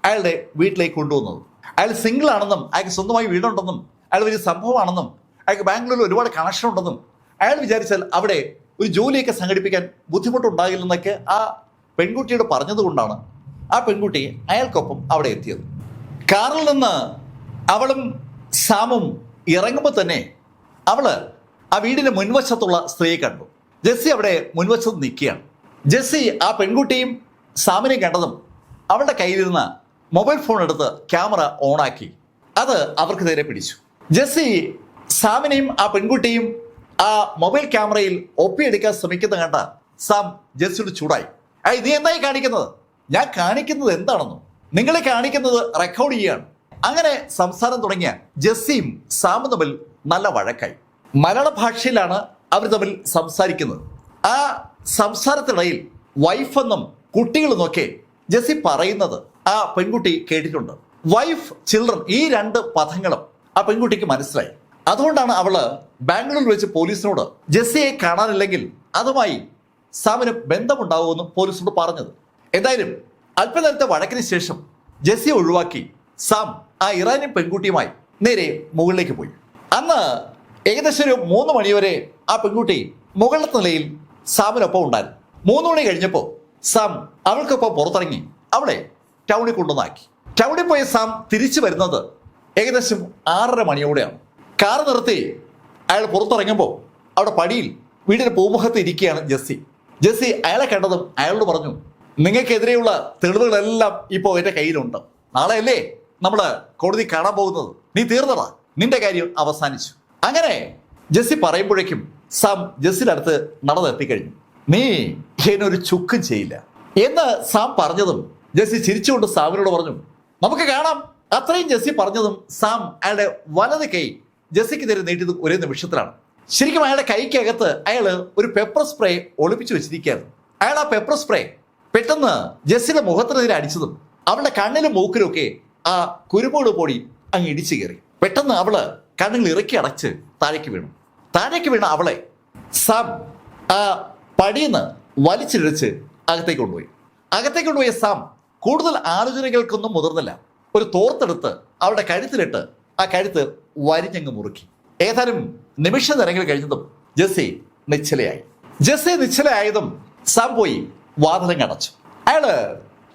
A: അയാളുടെ വീട്ടിലേക്ക് കൊണ്ടുവന്നത്. അയാൾ സിംഗിൾ ആണെന്നും അയാൾക്ക് സ്വന്തമായി വീടുണ്ടെന്നും അയാൾ വലിയ സംഭവമാണെന്നും അയാൾക്ക് ബാംഗ്ലൂരിൽ ഒരുപാട് കണക്ഷൻ ഉണ്ടെന്നും അയാൾ വിചാരിച്ചാൽ അവിടെ ഒരു ജോലിയൊക്കെ സംഘടിപ്പിക്കാൻ ബുദ്ധിമുട്ടുണ്ടാകില്ലെന്നൊക്കെ ആ പെൺകുട്ടിയോട് പറഞ്ഞതുകൊണ്ടാണ് ആ പെൺകുട്ടി അയാൾക്കൊപ്പം അവിടെ എത്തിയത്. കാറിൽ നിന്ന് അവളും സാമും ഇറങ്ങുമ്പോൾ തന്നെ അവൾ ആ വീടിന്റെ മുൻവശത്തുള്ള സ്ത്രീയെ കണ്ടു. ജെസ്സി അവിടെ മുൻവശത്ത് നിൽക്കുകയാണ്. ജെസ്സി ആ പെൺകുട്ടിയും സാമിനെയും കണ്ടതും അവളുടെ കയ്യിലിരുന്ന മൊബൈൽ ഫോൺ എടുത്ത് ക്യാമറ ഓണാക്കി. അത് അവർക്ക് നേരെ പിടിച്ചു. ജെസ്സി സാമിനെയും ആ പെൺകുട്ടിയും ആ മൊബൈൽ ക്യാമറയിൽ ഒപ്പിയെടുക്കാൻ ശ്രമിക്കുന്ന കണ്ട സാം ജെസ്സിയുടെ ചൂടായി. ഇത് എന്തായി കാണിക്കുന്നത്? ഞാൻ കാണിക്കുന്നത് എന്താണെന്നോ? നിങ്ങളെ കാണിക്കുന്നത് റെക്കോർഡ് ചെയ്യാണ് അങ്ങനെ സംസാരം തുടങ്ങിയ ജസ്സിയും സാമും തമ്മിൽ നല്ല വഴക്കായി. മലയാള ഭാഷയിലാണ് അവർ തമ്മിൽ സംസാരിക്കുന്നത്. ആ സംസാരത്തിനിടയിൽ വൈഫെന്നും കുട്ടികളെന്നൊക്കെ ജസ്സി പറയുന്നത് ആ പെൺകുട്ടി കേട്ടിട്ടുണ്ട്. വൈഫ് ചിൽഡ്രൻ ഈ രണ്ട് പദങ്ങളും ആ പെൺകുട്ടിക്ക് മനസ്സിലായി. അതുകൊണ്ടാണ് അവൾ ബാംഗ്ലൂരിൽ വെച്ച് പോലീസിനോട് ജെസ്സിയെ കാണാനില്ലെങ്കിൽ അതുമായി സാമിന് ബന്ധമുണ്ടാവുമെന്ന് പോലീസോട് പറഞ്ഞത്. എന്തായാലും അല്പനേരത്തെ വഴക്കിന് ശേഷം ജെസ്സിയെ ഒഴിവാക്കി സാം ആ ഇറാനിയൻ പെൺകുട്ടിയുമായി നേരെ മുകളിലേക്ക് പോയി. അന്ന് ഏകദേശം ഒരു മൂന്ന് മണിവരെ ആ പെൺകുട്ടി മുകളിലത്തെ നിലയിൽ സാമിനൊപ്പം ഉണ്ടായിരുന്നു. മൂന്ന് മണി കഴിഞ്ഞപ്പോൾ സാം അവൾക്കൊപ്പം പുറത്തിറങ്ങി അവളെ ടൗണിൽ കൊണ്ടുവന്നാക്കി. ടൗണിൽ പോയ സാം തിരിച്ചു വരുന്നത് ഏകദേശം ആറര മണിയോടെയാണ്. കാർ നിർത്തി അയാൾ പുറത്തിറങ്ങുമ്പോൾ അവിടെ പടിയിൽ വീടിന്റെ പൂമുഖത്ത് ഇരിക്കുകയാണ് ജെസ്സി. ജെസ്സി അയാളെ കണ്ടതും അയാളോട് പറഞ്ഞു നിങ്ങൾക്കെതിരെയുള്ള തെളിവുകളെല്ലാം ഇപ്പോൾ എന്റെ കയ്യിലുണ്ട്. നാളെയല്ലേ നമ്മൾ കോടതി കാണാൻ പോകുന്നത്. നീ തീർന്നടാ നിന്റെ കാര്യം അവസാനിച്ചു. അങ്ങനെ ജെസ്സി പറയുമ്പോഴേക്കും സാം ജെസ്സിന്റെ അടുത്ത് നടന്നെത്തിക്കഴിഞ്ഞു നീ എന്നൊരു ചുക്കും ചെയ്യില്ല. എന്ന് സാം പറഞ്ഞതും ജെസ്സി ചിരിച്ചുകൊണ്ട് സാമിനോട് പറഞ്ഞു നമുക്ക് കാണാം. അത്രയും ജെസ്സി പറഞ്ഞതും സാം അയാളുടെ വലത് കൈ ജെസ്സിക്ക് നേരെ നീട്ടിയത് ഒരേ നിമിഷത്തിലാണ്. ശരിക്കും അയാളുടെ കൈക്കകത്ത് അയാൾ ഒരു പെപ്പർ സ്പ്രേ ഒളിപ്പിച്ചു വെച്ചിരിക്കുകയാണ് അയാൾ ആ പെപ്പർ സ്പ്രേ പെട്ടെന്ന് ജസ്സിന്റെ മുഖത്തിനെതിരെ അടിച്ചതും അവളുടെ കണ്ണിലും മൂക്കിലും ഒക്കെ ആ കുരുമുളക് പൊടി അങ്ങ് ഇടിച്ചു കയറി. പെട്ടെന്ന് അവൾ കണ്ണുകൾ ഇറക്കി അടച്ച് താഴേക്ക് വീണു. താഴേക്ക് വീണ അവളെ സാം ആ പടിയെന്ന് വലിച്ചിഴച്ച് അകത്തേക്ക് കൊണ്ടുപോയി. അകത്തേക്ക് കൊണ്ടുപോയ സാം കൂടുതൽ ആലോചനകൾക്കൊന്നും മുതിർന്നില്ല. ഒരു തോർത്തെടുത്ത് അവളുടെ കഴുത്തിലിട്ട് ആ കഴുത്ത് വരിഞ്ഞങ്ങ് മുറുക്കി. ഏതാനും നിമിഷ നേരങ്ങൾ കഴിഞ്ഞതും ജെസ്സി നിശ്ചലയായി. ജെസ്സി നിശ്ചലയായതും സാം പോയി വാതിലും അടച്ചു. അയാൾ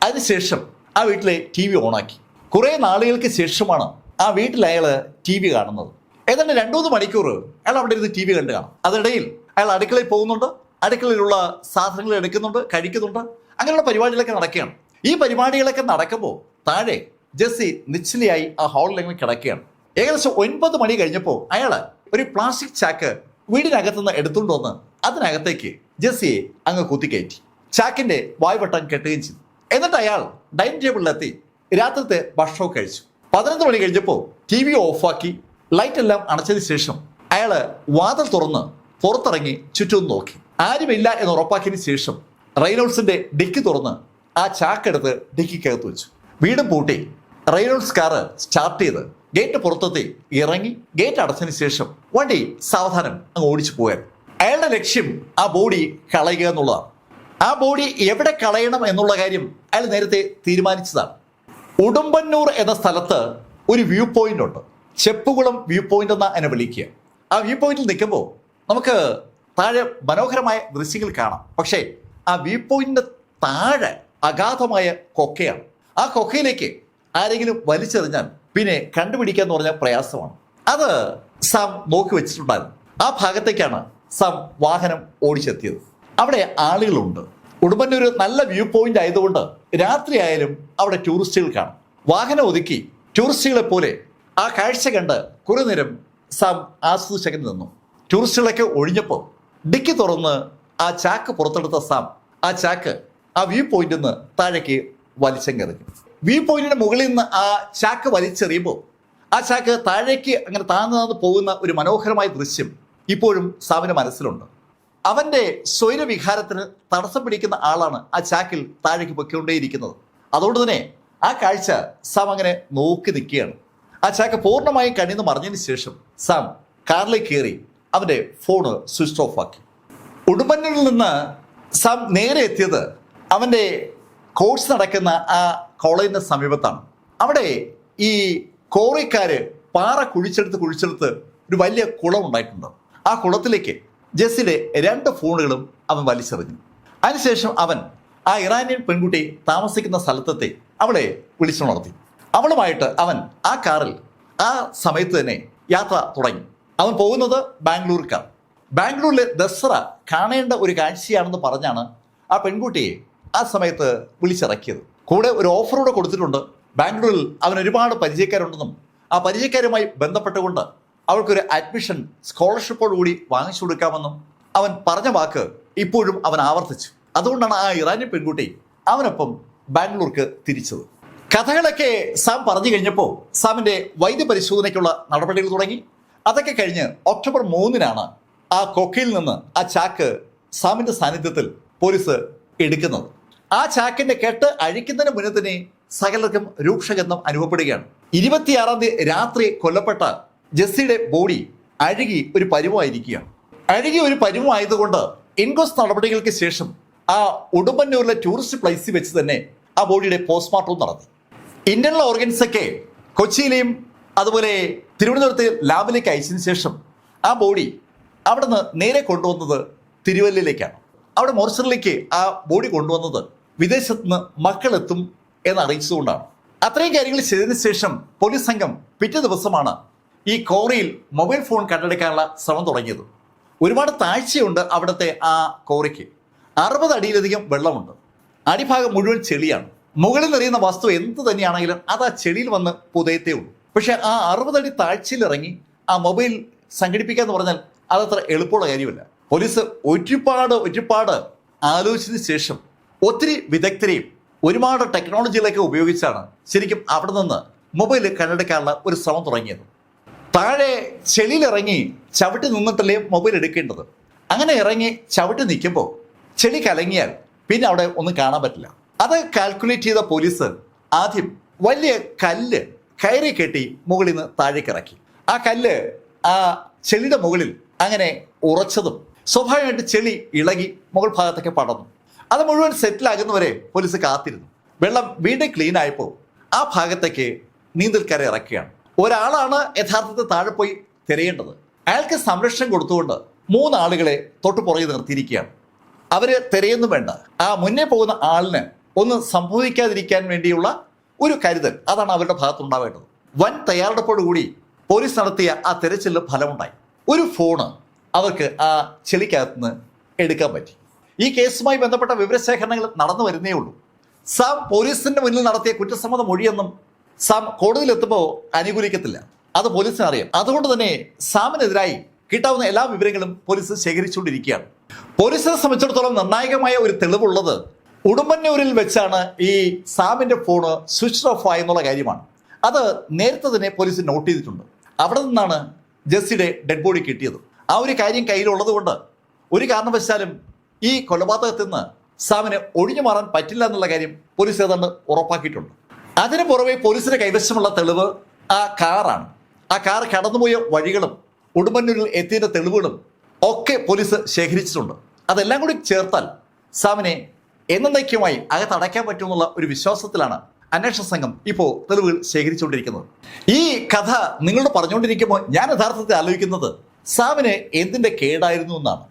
A: അതിനുശേഷം ആ വീട്ടിലെ ടി വി ഓണാക്കി. കുറേ നാളുകൾക്ക് ശേഷമാണ് ആ വീട്ടിൽ അയാൾ ടി വി കാണുന്നത്. ഏതാണ്ട് രണ്ടു മൂന്ന് മണിക്കൂർ അയാൾ അവിടെ ഇരുന്ന് ടി വി കണ്ടു കാണും. അതിനിടയിൽ അയാൾ അടുക്കളയിൽ പോകുന്നുണ്ട്. അടുക്കളയിലുള്ള സാധനങ്ങൾ എടുക്കുന്നുണ്ട് കഴിക്കുന്നുണ്ട്. അങ്ങനെയുള്ള പരിപാടികളൊക്കെ നടക്കുകയാണ്. ഈ പരിപാടികളൊക്കെ നടക്കുമ്പോൾ താഴെ ജെസ്സി നിശ്ചലയായി ആ ഹാളിലെങ്ങനെ കിടക്കുകയാണ്. ഏകദേശം ഒൻപത് മണി കഴിഞ്ഞപ്പോൾ അയാൾ ഒരു പ്ലാസ്റ്റിക് ചാക്ക് വീടിനകത്തുനിന്ന് എടുത്തുകൊണ്ട് വന്ന് അതിനകത്തേക്ക് ജെസ്സിയെ അങ്ങ് കുത്തിക്കയറ്റി. ചാക്കിന്റെ വായ്വട്ടം കെട്ടുകയും ചെയ്തു. എന്നിട്ട് അയാൾ ഡൈനിങ് ടേബിളിലെത്തി. രാത്രിത്തെ ഭക്ഷണവും കഴിച്ചു. പതിനൊന്ന് മണി കഴിഞ്ഞപ്പോൾ ടി വി ഓഫാക്കി. ലൈറ്റ് എല്ലാം അണച്ചതിന് ശേഷം അയാൾ വാതിൽ തുറന്ന് പുറത്തിറങ്ങി ചുറ്റും നോക്കി. ആരുമില്ല എന്ന് ഉറപ്പാക്കിയതിന് ശേഷം റെയ്നോൾസിന്റെ ഡിക്കി തുറന്ന് ആ ചാക്കെടുത്ത് ഡിക്കിക്കകത്ത് വെച്ചു. വീടും പൂട്ടി റെയ്നോൾസ് കാറ് സ്റ്റാർട്ട് ചെയ്ത് ഗേറ്റ് പുറത്തത്തെ ഇറങ്ങി ഗേറ്റ് അടച്ചതിന് ശേഷം വണ്ടി സാവധാനം അങ്ങ് ഓടിച്ചു പോയാൽ അയാളുടെ ലക്ഷ്യം ആ ബോഡി കളയുക എന്നുള്ളതാണ്. ആ ബോഡി എവിടെ കളയണം എന്നുള്ള കാര്യം അയാൾ നേരത്തെ തീരുമാനിച്ചതാണ്. ഉടുമ്പന്നൂർ എന്ന സ്ഥലത്ത് ഒരു വ്യൂ പോയിന്റ് ഉണ്ട്. ചെപ്പുകുളം വ്യൂ പോയിന്റ് എന്ന എന്നെ വിളിക്കുക. ആ വ്യൂ പോയിന്റിൽ നിൽക്കുമ്പോൾ നമുക്ക് താഴെ മനോഹരമായ ദൃശ്യങ്ങൾ കാണാം. പക്ഷേ ആ വ്യൂ പോയിന്റിന്റെ താഴെ അഗാധമായ കൊക്കയാണ്. ആ കൊക്കയിലേക്ക് ആരെങ്കിലും വലിച്ചെറിഞ്ഞാൽ പിന്നെ കണ്ടുപിടിക്കുക എന്ന് പറഞ്ഞാൽ പ്രയാസമാണ്. അത് സാം നോക്കി വെച്ചിട്ടുണ്ടായിരുന്നു. ആ ഭാഗത്തേക്കാണ് സാം വാഹനം ഓടിച്ചെത്തിയത്. അവിടെ ആളുകളുണ്ട്. ഉടുമ്പന്നൂർ നല്ല വ്യൂ പോയിന്റ് ആയതുകൊണ്ട് രാത്രി ആയാലും അവിടെ ടൂറിസ്റ്റുകൾ കാണും. വാഹനം ഒതുക്കി ടൂറിസ്റ്റുകളെ പോലെ ആ കാഴ്ച കണ്ട് കുറേ നേരം സാം ആസ്വദിച്ചകന്ന് നിന്നു. ടൂറിസ്റ്റുകളൊക്കെ ഒഴിഞ്ഞപ്പോൾ ഡിക്കി തുറന്ന് ആ ചാക്ക് പുറത്തെടുത്ത സാം ആ ചാക്ക് ആ വ്യൂ പോയിന്റിൽ നിന്ന് താഴേക്ക് വലിച്ചെറിഞ്ഞു വ്യൂ പോയിന്റിന്റെ മുകളിൽ നിന്ന് ആ ചാക്ക് വലിച്ചെറിയുമ്പോൾ ആ ചാക്ക് താഴേക്ക് അങ്ങനെ താഴ്ന്നു താഴ്ന്നു പോകുന്ന ഒരു മനോഹരമായ ദൃശ്യം ഇപ്പോഴും സാമിന്റെ മനസ്സിലുണ്ട്. അവന്റെ സ്വൈരവിഹാരത്തിന് തടസ്സം പിടിക്കുന്ന ആളാണ് ആ ചാക്കിൽ താഴേക്ക് പൊയ്ക്കൊണ്ടേയിരിക്കുന്നത്. അതുകൊണ്ട് തന്നെ ആ കാഴ്ച സാം അങ്ങനെ നോക്കി നിൽക്കുകയാണ്. ആ ചാക്ക് പൂർണമായും കണ്ണിന്ന് മറിഞ്ഞതിന് ശേഷം സാം കാറിലേക്ക് കയറി അവന്റെ ഫോണ് സ്വിച്ച് ഓഫ് ആക്കി. ഉടുമ്പന്നൂരിൽ നിന്ന് സാം നേരെ എത്തിയത് അവന്റെ കോഴ്സ് നടക്കുന്ന ആ കോളേജിന്റെ സമീപത്താണ്. അവിടെ ഈ കോറിക്കാര് പാറ കുഴിച്ചെടുത്ത് കുഴിച്ചെടുത്ത് ഒരു വലിയ കുളം ഉണ്ടായിട്ടുണ്ട്. ആ കുളത്തിലേക്ക് ജെസ്സിന്റെ രണ്ട് ഫോണുകളും അവൻ വലിച്ചെറിഞ്ഞു. അതിനുശേഷം അവൻ ആ ഇറാനിയൻ പെൺകുട്ടി താമസിക്കുന്ന സ്ഥലത്തെത്തി അവളെ വിളിച്ചുണർത്തി അവളുമായിട്ട് അവൻ ആ കാറിൽ ആ സമയത്ത് തന്നെ യാത്ര തുടങ്ങി. അവൻ പോകുന്നത് ബാംഗ്ലൂർക്കാണ്. ബാംഗ്ലൂരിലെ ദസറ കാണേണ്ട ഒരു കാഴ്ചയാണെന്ന് പറഞ്ഞാണ് ആ പെൺകുട്ടിയെ ആ സമയത്ത് വിളിച്ചിറക്കിയത്. കൂടെ ഒരു ഓഫർ കൂടെ കൊടുത്തിട്ടുണ്ട്. ബാംഗ്ലൂരിൽ അവൻ ഒരുപാട് പരിചയക്കാരുണ്ടെന്നും ആ പരിചയക്കാരുമായി ബന്ധപ്പെട്ടുകൊണ്ട് അവൾക്കൊരു അഡ്മിഷൻ സ്കോളർഷിപ്പോട് കൂടി വാങ്ങിച്ചു കൊടുക്കാമെന്നും അവൻ പറഞ്ഞ വാക്ക് ഇപ്പോഴും അവൻ ആവർത്തിച്ചു. അതുകൊണ്ടാണ് ആ ഇറാനി പെൺകുട്ടി അവനൊപ്പം ബാംഗ്ലൂർക്ക് തിരിച്ചത്. കഥകളൊക്കെ സാം പറഞ്ഞു കഴിഞ്ഞപ്പോൾ സാമിന്റെ വൈദ്യപരിശോധനയ്ക്കുള്ള നടപടികൾ തുടങ്ങി. അതൊക്കെ കഴിഞ്ഞ് ഒക്ടോബർ മൂന്നിനാണ് ആ കൊക്കയിൽ നിന്ന് ആ ചാക്ക് സാമിന്റെ സാന്നിധ്യത്തിൽ പോലീസ് എടുക്കുന്നത്. ആ ചാക്കിന്റെ കെട്ട് അഴിക്കുന്നതിന് മുന്നേ തന്നെ സകലർക്കും രൂക്ഷഗന്ധം അനുഭവപ്പെടുകയാണ്. ഇരുപത്തിയാറാം തീയതി രാത്രി കൊല്ലപ്പെട്ട ജെസ്സിയുടെ ബോഡി അഴുകി ഒരു പരുവമായിരിക്കുകയാണ്. അഴുകി ഒരു പരുവമായതുകൊണ്ട് ഇൻക്വസ്റ്റ് നടപടികൾക്ക് ശേഷം ആ ഉടുമ്പന്നൂരിലെ ടൂറിസ്റ്റ് പ്ലേസിൽ വെച്ച് തന്നെ ആ ബോഡിയുടെ പോസ്റ്റ്മോർട്ടവും നടത്തി ഇന്റർണൽ ഓർഗൻസൊക്കെ കൊച്ചിയിലെയും അതുപോലെ തിരുവനന്തപുരത്തെ ലാബിലേക്ക് അയച്ചതിന് ശേഷം ആ ബോഡി അവിടെ നിന്ന് നേരെ കൊണ്ടുവന്നത് തിരുവല്ലയിലേക്കാണ്. അവിടെ മോർച്ചറിലേക്ക് ആ ബോഡി കൊണ്ടുവന്നത് വിദേശത്ത് നിന്ന് മക്കളെത്തും എന്ന് അറിയിച്ചതുകൊണ്ടാണ്. അത്രയും കാര്യങ്ങൾ ചെയ്തതിനു ശേഷം പോലീസ് സംഘം പിറ്റേ ദിവസമാണ് ഈ കോറിയിൽ മൊബൈൽ ഫോൺ കണ്ടെടുക്കാനുള്ള ശ്രമം തുടങ്ങിയത്. ഒരുപാട് താഴ്ചയുണ്ട് അവിടുത്തെ ആ കോറിക്ക്. അറുപത് അടിയിലധികം വെള്ളമുണ്ട്. അടിഭാഗം മുഴുവൻ ചെളിയാണ്. മുകളിൽ നിറയുന്ന വസ്തു എന്ത് തന്നെയാണെങ്കിലും അത് ആ ചെളിയിൽ വന്ന് പുതയത്തേ ഉള്ളൂ. പക്ഷെ ആ അറുപതടി ഇറങ്ങി ആ മൊബൈൽ സംഘടിപ്പിക്കുക എന്ന് പറഞ്ഞാൽ അതത്ര എളുപ്പമുള്ള കാര്യമല്ല. പോലീസ് ഒരുപാട് ഒരുപാട് ആലോചിച്ചതിന് ശേഷം ഒത്തിരി വിദഗ്ധരെയും ഒരുപാട് ടെക്നോളജികളൊക്കെ ഉപയോഗിച്ചാണ് ശരിക്കും അവിടെ നിന്ന് മൊബൈൽ കണ്ടെടുക്കാനുള്ള ഒരു ശ്രമം തുടങ്ങിയത്. താഴെ ചെളിയിലിറങ്ങി ചവിട്ടി നിന്നിട്ടല്ലേ മൊബൈൽ എടുക്കേണ്ടത്? അങ്ങനെ ഇറങ്ങി ചവിട്ടി നിൽക്കുമ്പോൾ ചെളി കലങ്ങിയാൽ പിന്നെ അവിടെ ഒന്നും കാണാൻ പറ്റില്ല. അത് കാൽക്കുലേറ്റ് ചെയ്ത പോലീസ് ആദ്യം വലിയ കല്ല് കയറി കെട്ടി മുകളിൽ നിന്ന് താഴേക്ക് ഇറക്കി. ആ കല്ല് ആ ചെളിയുടെ മുകളിൽ അങ്ങനെ ഉറച്ചതും. സ്വാഭാവികമായിട്ട് ചെളി ഇളകി മുകൾ ഭാഗത്തൊക്കെ പടർന്നു. അത് മുഴുവൻ സെറ്റിലാകുന്നവരെ പോലീസ് കാത്തിരുന്നു. വെള്ളം വീണ്ടും ക്ലീൻ ആയപ്പോൾ ആ ഭാഗത്തേക്ക് നീന്തൽക്കര ഇറക്കുകയാണ്. ഒരാളാണ് യഥാർത്ഥത്തിൽ താഴെ പോയി തിരയേണ്ടത്. അയാൾക്ക് സംരക്ഷണം കൊടുത്തുകൊണ്ട് മൂന്നാളുകളെ തൊട്ടു പുറകെ നിർത്തിയിരിക്കുകയാണ്. അവർ തിരയൊന്നും വേണ്ട. ആ മുന്നേ പോകുന്ന ആളിന് ഒന്ന് സംഭവിക്കാതിരിക്കാൻ വേണ്ടിയുള്ള ഒരു കരുതൽ. അതാണ് അവരുടെ ഭാഗത്തുണ്ടാവേണ്ടത് വൻ തയ്യാറെടുപ്പോടുകൂടി പോലീസ് നടത്തിയ ആ തിരച്ചിലിന് ഫലമുണ്ടായി. ഒരു ഫോണ് അവർക്ക് ആ ചെളിക്കകത്ത് നിന്ന് എടുക്കാൻ പറ്റി. ഈ കേസുമായി ബന്ധപ്പെട്ട വിവരശേഖരണങ്ങൾ നടന്നു വരുന്നേ ഉള്ളൂ. സാം പോലീസിന്റെ മുന്നിൽ നടത്തിയ കുറ്റസമ്മത മൊഴിയെന്നും സാം കോടതിയിലെത്തുമ്പോൾ അനുകൂലിക്കത്തില്ല. അത് പോലീസിന് അറിയാം. അതുകൊണ്ട് തന്നെ സാമിനെതിരായി കിട്ടാവുന്ന എല്ലാ വിവരങ്ങളും പോലീസ് ശേഖരിച്ചുകൊണ്ടിരിക്കുകയാണ്. പോലീസിനെ സംബന്ധിച്ചിടത്തോളം നിർണായകമായ ഒരു തെളിവുള്ളത് ഉടുമ്പന്നൂരിൽ വെച്ചാണ് ഈ സാമിന്റെ ഫോണ് സ്വിച്ച് ഓഫ് ആയെന്നുള്ള കാര്യമാണ്. അത് നേരത്തെ തന്നെ പോലീസ് നോട്ട് ചെയ്തിട്ടുണ്ട്. അവിടെ നിന്നാണ് ജസ്സിയുടെ ഡെഡ് ബോഡി കിട്ടിയത്. ആ ഒരു കാര്യം കയ്യിലുള്ളത് കൊണ്ട് ഒരു കാരണവശാലും ഈ കൊലപാതകത്തിൽ നിന്ന് സാമിന് ഒഴിഞ്ഞു മാറാൻ പറ്റില്ല എന്നുള്ള കാര്യം പോലീസ് ഏതാണ്ട് ഉറപ്പാക്കിയിട്ടുണ്ട്. അതിനു പുറമെ പോലീസിന്റെ കൈവശമുള്ള തെളിവ് ആ കാറാണ്. ആ കാർ കടന്നുപോയ വഴികളും ഉടുമ്പന്നൂരിൽ എത്തിയതിന്റെ തെളിവുകളും ഒക്കെ പോലീസ് ശേഖരിച്ചിട്ടുണ്ട്. അതെല്ലാം കൂടി ചേർത്താൽ സാമിനെ എന്നേക്കുമായി അകത്തടയ്ക്കാൻ പറ്റുമെന്നുള്ള ഒരു വിശ്വാസത്തിലാണ് അന്വേഷണ സംഘം ഇപ്പോൾ തെളിവുകൾ ശേഖരിച്ചുകൊണ്ടിരിക്കുന്നത്. ഈ കഥ നിങ്ങളോട് പറഞ്ഞുകൊണ്ടിരിക്കുമ്പോൾ ഞാൻ യഥാർത്ഥത്തിൽ ആലോചിക്കുന്നത് സാമിന് എന്തിന്റെ കേടായിരുന്നു എന്നാണ്.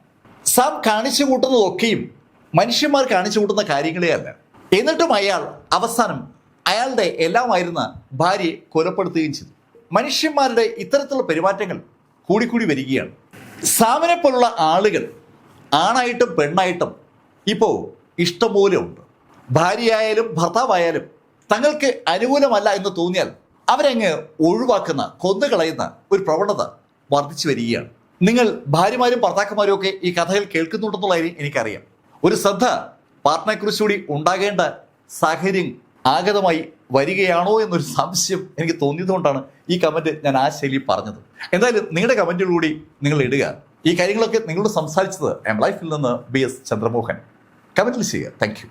A: സാം കാണിച്ചു കൂട്ടുന്നതൊക്കെയും മനുഷ്യന്മാർ കാണിച്ചു കൂട്ടുന്ന കാര്യങ്ങളേ അല്ല. എന്നിട്ടും അയാൾ അവസാനം അയാളുടെ എല്ലാമായിരുന്ന ഭാര്യയെ കൊലപ്പെടുത്തുകയും ചെയ്തു. മനുഷ്യന്മാരുടെ ഇത്തരത്തിലുള്ള പെരുമാറ്റങ്ങൾ കൂടിക്കൂടി വരികയാണ്. സാമിനെ പോലുള്ള ആളുകൾ ആണായിട്ടും പെണ്ണായിട്ടും ഇപ്പോൾ ഇഷ്ടംപോലെ ഉണ്ട്. ഭാര്യയായാലും ഭർത്താവായാലും തങ്ങൾക്ക് അനുകൂലമല്ല എന്ന് തോന്നിയാൽ അവരങ്ങ് ഒഴിവാക്കുന്ന കൊന്നുകളയുന്ന ഒരു പ്രവണത വർദ്ധിച്ചു വരികയാണ്. നിങ്ങൾ ഭാര്യമാരും ഭർത്താക്കന്മാരും ഒക്കെ ഈ കഥയിൽ കേൾക്കുന്നുണ്ടെന്നുള്ള എനിക്കറിയാം. ഒരു ശ്രദ്ധ പാർട്ട്ണറെക്കുറിച്ച് കൂടി ഉണ്ടാകേണ്ട സാഹചര്യം ആഗതമായി വരികയാണോ എന്നൊരു സംശയം എനിക്ക് തോന്നിയതുകൊണ്ടാണ് ഈ കമന്റ് ഞാൻ ആ ശൈലി പറഞ്ഞത്. എന്തായാലും നിങ്ങളുടെ കമന്റുകൂടി നിങ്ങൾ ഇടുക. ഈ കാര്യങ്ങളൊക്കെ നിങ്ങളോട് സംസാരിച്ചത് എം ലൈഫിൽ നിന്ന് ബി എസ് ചന്ദ്രമോഹൻ. കമന്റിൽ ചെയ്യുക. താങ്ക്